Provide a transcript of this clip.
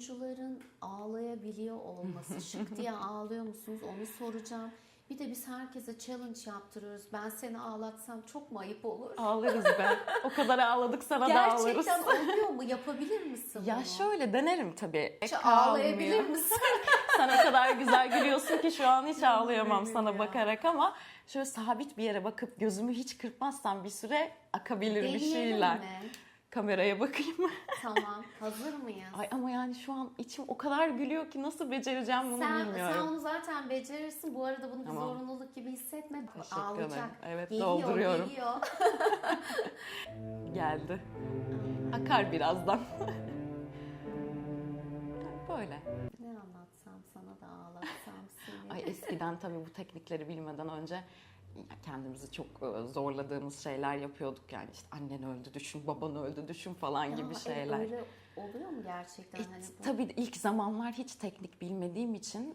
oyuncuların ağlayabiliyor olması. Şık diye ağlıyor musunuz onu soracağım. Bir de biz herkese challenge yaptırıyoruz. Ben seni ağlatsam çok mu ayıp olur? Ağlarız be. O kadar ağladık sana da ağlarız. Gerçekten oluyor mu? Yapabilir misin Ya bunu? şöyle denerim tabii. Hiç Kalmıyor. ağlayabilir misin? Sen o kadar güzel gülüyorsun ki şu an hiç ağlayamam sana ya. bakarak ama şöyle sabit bir yere bakıp gözümü hiç kırpmazsam bir süre akabilir bir Deneyelim şeyler. mi? Kameraya bakayım? Tamam. Hazır mıyız? Ay ama yani şu an içim o kadar gülüyor ki nasıl becereceğim bunu sen, bilmiyorum. sen onu zaten becerirsin. Bu arada bunu bir Tamam. zorunluluk gibi hissetme. Teşekkür Ağlayacak. ederim. Evet, geliyor, dolduruyorum. Geliyor. Geldi. Akar birazdan. Böyle. Ne anlatsam sana da ağlatsam seni. Ay eskiden tabii bu teknikleri bilmeden önce kendimizi çok e, zorladığımız şeyler yapıyorduk yani işte annen öldü düşün, baban öldü düşün falan Ya, gibi şeyler. öyle oluyor mu gerçekten? E, hani bu? tabii ilk zamanlar hiç teknik bilmediğim için